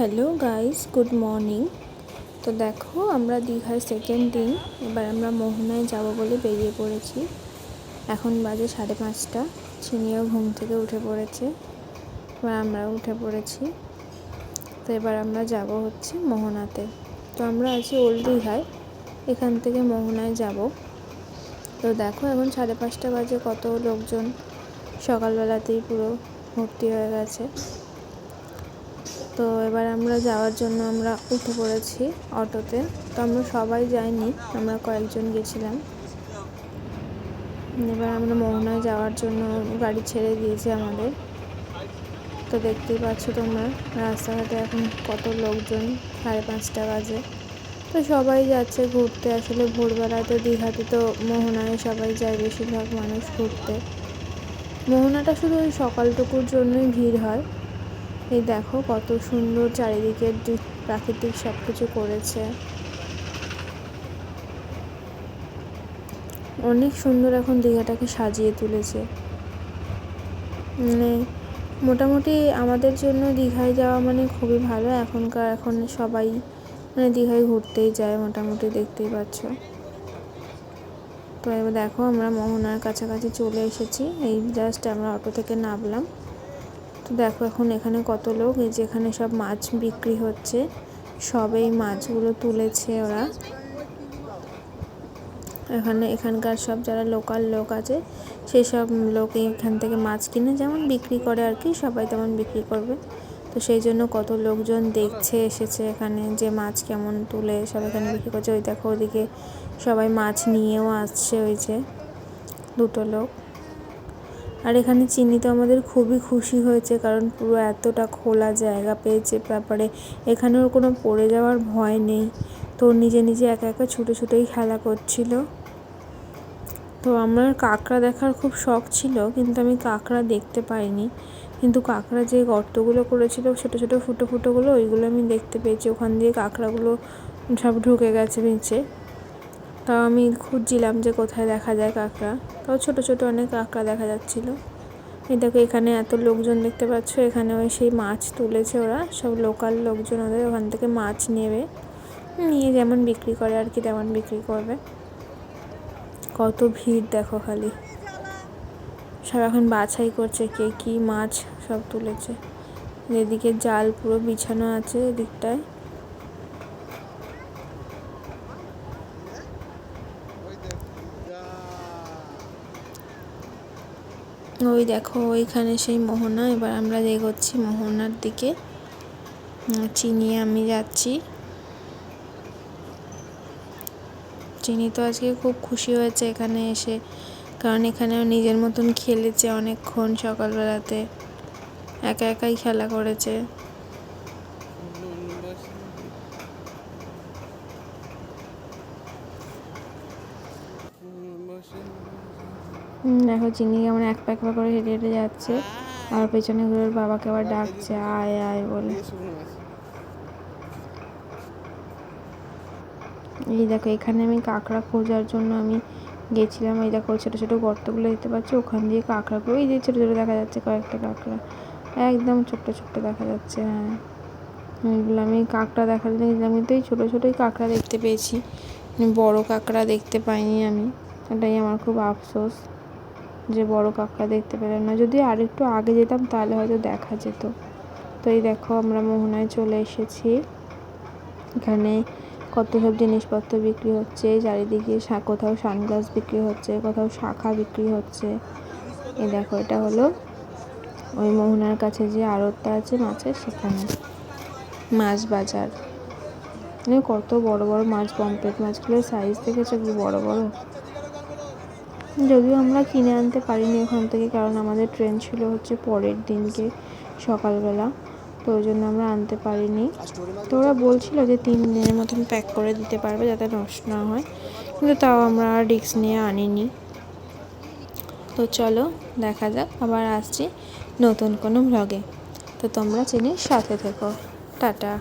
Hello guys good morning তো দেখো, আমরা দীঘার সেকেন্ড দিন। এবার আমরা মোহনায় যাব বলে বেরিয়ে পড়েছি। এখন বাজে সাড়ে পাঁচটা। চিনিও ঘুম থেকে উঠে পড়েছে। এবার আমরা উঠে পড়েছি। তো এবার আমরা যাব হচ্ছে মোহনাতে। তো আমরা আছি ওল্ড দীঘায়। এখান থেকে মোহনায় যাব। তো দেখো, এখন সাড়ে পাঁচটা বাজে। কত লোকজন? সকালবেলাতেই পুরো ভর্তি হয়ে গেছে। তো এবার আমরা যাওয়ার জন্য আমরা উঠে পড়েছি অটোতে। তো আমরা সবাই যাইনি, আমরা কয়েকজন গেছিলাম। এবার আমরা মোহনায় যাওয়ার জন্য গাড়ি ছেড়ে দিয়েছে আমাদের। তো দেখতেই পাচ্ছ তোমরা, রাস্তাঘাটে এখন কত লোকজন, সাড়ে পাঁচটা বাজে। তো সবাই যাচ্ছে ঘুরতে, আসলে ভোরবেলাতে দীঘাতে তো মোহনায় সবাই যায় বেশিরভাগ মানুষ ঘুরতে। মোহনাটা শুধু ওই সকালটুকুর জন্যই ভিড় হয়। এই দেখো কত সুন্দর চারিদিকের প্রাকৃতিক সব কিছু করেছে। অনেক সুন্দর এখন দীঘাটাকে সাজিয়ে তুলেছে। মানে মোটামুটি আমাদের জন্য দীঘায় যাওয়া মানে খুবই ভালো। এখনকার এখন সবাই মানে দীঘায় ঘুরতেই যায় মোটামুটি, দেখতেই পাচ্ছ। তো এবার দেখো আমরা মোহনার কাছাকাছি চলে এসেছি। এই জাস্ট আমরা অটো থেকে নামলাম। তো দেখো এখন এখানে কত লোক, এই যে এখানে সব মাছ বিক্রি হচ্ছে। সব এই মাছগুলো তুলেছে ওরা। এখানে এখানকার সব যারা লোকাল লোক আছে সেই সব লোক এখান থেকে মাছ কিনে যেমন বিক্রি করে আর কি, সবাই তেমন বিক্রি করবে। তো সেই জন্য কত লোকজন দেখছে, এসেছে এখানে যে মাছ কেমন তুলে সব এখানে বিক্রি করছে। ওই দেখো ওদিকে সবাই মাছ নিয়েও আসছে, ওই যে দুটো লোক। আর এখানে চিনি তো আমাদের খুবই খুশি হয়েছে, কারণ পুরো এতটা খোলা জায়গা পেয়েছে ব্যাপারে। এখানেও কোনো পড়ে যাওয়ার ভয় নেই। তো নিজে নিজে একা একা ছুটে ছুটেই খেলা করছিল। তো আমার কাঁকড়া দেখার খুব শখ ছিল, কিন্তু আমি কাঁকড়া দেখতে পাইনি। কিন্তু কাঁকড়া যে গর্তগুলো করেছিল, ছোটো ছোটো ফুটো ফুটোগুলো, ওইগুলো আমি দেখতে পেয়েছি। ওখান দিয়ে কাঁকড়াগুলো সব ঢুকে গেছে নিচে। তাও আমি খুঁজছিলাম যে কোথায় দেখা যায় কাঁকড়া। তাও ছোটো ছোটো অনেক কাঁকড়া দেখা যাচ্ছিল। এই দেখো, এখানে এত লোকজন দেখতে পাচ্ছ। এখানে ওই সেই মাছ তুলেছে ওরা। সব লোকাল লোকজন ওদের ওখান থেকে মাছ নেবে। নিয়ে যেমন বিক্রি করে আর কি, তেমন বিক্রি করবে। কত ভিড় দেখো খালি। সব এখন বাছাই করছে কে কী মাছ সব তুলেছে। এদিকে জাল পুরো বিছানো আছে এদিকটায়। ওই দেখো, ওইখানে সেই মোহনা। এবার আমরা এগোচ্ছি মোহনার দিকে। চিনি আমি যাচ্ছি। চিনি তো আজকে খুব খুশি হয়েছে এখানে এসে। কারণ এখানেও নিজের মতন খেলেছে অনেকক্ষণ সকালবেলাতে। একা একাই খেলা করেছে। দেখো চিনি কেমন এক পা প্যাক করে হেঁটে হেঁটে যাচ্ছে। আর পেছনে ঘুরে বাবাকে আবার ডাকছে, আয় আয় বলে। এই দেখো, এখানে আমি কাঁকড়া খোঁজার জন্য আমি গেছিলাম। এই দেখো, ছোটো ছোটো গর্তগুলো দেখতে পাচ্ছি? ওখান দিয়ে কাঁকড়াগুলো এই যে ছোটো ছোটো দেখা যাচ্ছে কয়েকটা কাঁকড়া। একদম ছোট্ট ছোট্ট দেখা যাচ্ছে হ্যাঁ। এইগুলো আমি কাঁকড়া দেখার জন্য গেছিলাম, কিন্তু এই ছোটো ছোটোই কাঁকড়া দেখতে পেয়েছি। বড় কাঁকড়া দেখতে পাইনি আমি। এটাই আমার খুব আফসোস। যে বড় কাঁকড়া দেখতে পেলাম না। যদি আর একটু আগে যেতাম, তাহলে হয়তো দেখা যেত। তো এই দেখো, আমরা মোহনায় চলে এসেছি। এখানে কত সব জিনিসপত্র বিক্রি হচ্ছে। চারিদিকে কোথাও সানগ্লাস বিক্রি হচ্ছে, কোথাও শাখা বিক্রি হচ্ছে। এই দেখো, এটা হলো ওই মোহনার কাছে যে আড়তটা আছে মাছের, সেখানে মাছ বাজার। কত বড় বড় মাছ পম্পলেট মাছগুলোর সাইজ দেখেছ বড় বড়? যদিও আমরা কিনে আনতে পারিনি ওখান থেকে, কারণ আমাদের ট্রেন ছিল হচ্ছে পরের দিনকে সকালবেলা, তো ওই জন্য আমরা আনতে পারিনি। তো ওরা বলছিল যে তিন দিনের মতন প্যাক করে দিতে পারবে যাতে নষ্ট না হয়, কিন্তু তাও আমরা রিক্স নিয়ে আনিনি। তো চলো, দেখা যাক, আবার আসছি নতুন কোনো ভ্লগে তো তোমরা চিনির সাথে থেকো। টাটা।